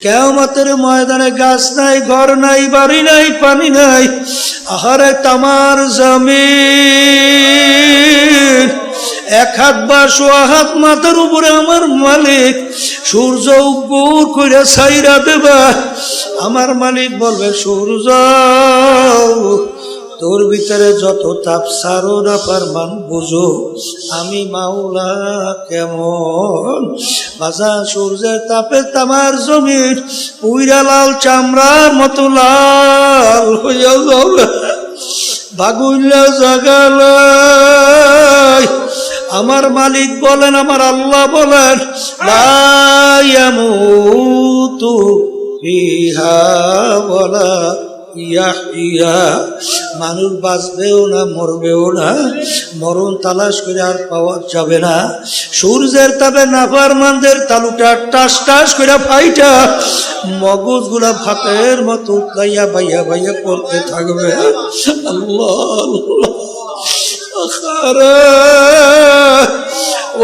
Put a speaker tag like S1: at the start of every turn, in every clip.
S1: কেমতের ময়দানে গাছ নাই, ঘর নাই, বাড়ি নাই, পানি নাই, আহারে তামার জমিন। এক হাত বা সোয়া হাত মাথার উপরে আমার মালিক। সূর্য উপর করে সাইরা দেবা। আমার মালিক বলবে, সূর্য তোর ভিতরে যত তাপ সারো না পারমান বুঝো আমি মাওলা কেমন? বাজা সূর্যের তাপে তামার জমিন, উইরা লাল চামড়ার মতো লাল হইয়া বাগুল্লা জাগাল আমার মালিক বলেন, আমার আল্লাহ বলেন লায়ামুতু ফিহা ওয়ালা ইয়াহিয়া মানুষ বাঁচবেও না, মরবেও না। মরণ তালাশ করে আর পাওয়া যাবে না। সূর্যের তাপে নাফার মানদের তালুটা টাস টাস করে ফাইটা। মগজগুলা ভাতের মতো উতলাইয়া বাইয়া বাইয়া করতে থাকবে।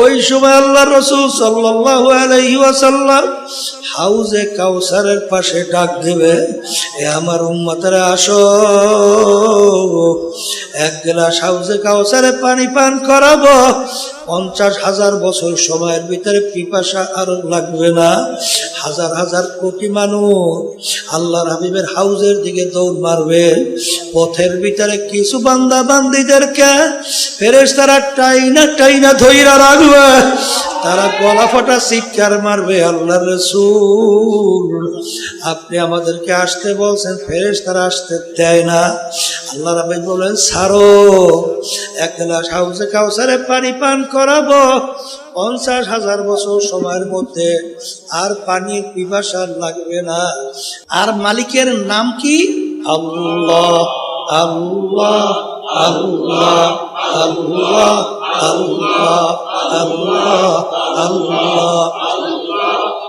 S1: ওই সময় আল্লাহ রসুল সাল্লাল্লাহু আলাইহি ওয়াসাল্লাম হাউজে কাউসারের পাশে ডাক দেবে। এ আমার উম্মতেরা আসো এক গ্লাস হাউজে কাউসারে পানি পান করাবো। পঞ্চাশ হাজার বছর সময়ের ভিতরে পিপাসা আরও লাগবে না। হাজার হাজার কোটি মানুষ আল্লাহর হাবিবের হাউজের দিকে দৌড় মারবে। পথের ভিতরে কিছু বান্দা বান্দিদেরকে ফেরেস তারা টাইনা টাইনা ধইরা রাখবে। তারা গলা ফাটা চিৎকার মারবে আল্লাহ রসুল, আপনি আমাদেরকে আসতে বলছেন ফেরেস তারা আসতে দেয় না। আল্লাহ রাবে বলেন সারো এক গ্লাস হাউসে কাউসারে পানি পান করাবো। পঞ্চাশ হাজার বছর সময়ের মধ্যে আর পানির পিপাসার লাগবে না। আর মালিকের নাম কি? আল্লাহ আল্লাহ আল্লাহ আল্লাহ আল্লাহ আল্লাহ আল্লাহ।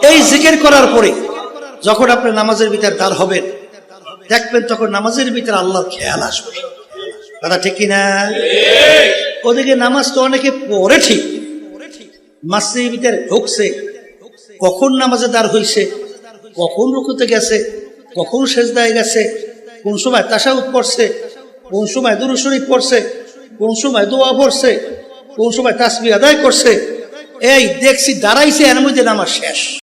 S1: এই জিকির করার পরে যখন আপনি নামাজের ভিতর দাঁড় হবেন দেখবেন তখন নামাজের ভিতরে আল্লাহর খেয়াল আসবে। কথা ঠিক কিনা? ওদিকে নামাজ তো অনেকে পড়ে ঠিক। মাসের ভিতরে ঢুকছে। কখন নামাজে দাঁড় হইছে কখন রুকুতে গেছে? কখন সেজদায় গেছে? কোন সময় তাসাউদ পড়ছে? কোন সময় দুরু শরীফ পড়ছে? কোন সময় দোয়া পড়ছে? কোন সময় তাসবি আদায় করছে? এই দেখছি দাঁড়াইছে এর মধ্যে নামাজ শেষ।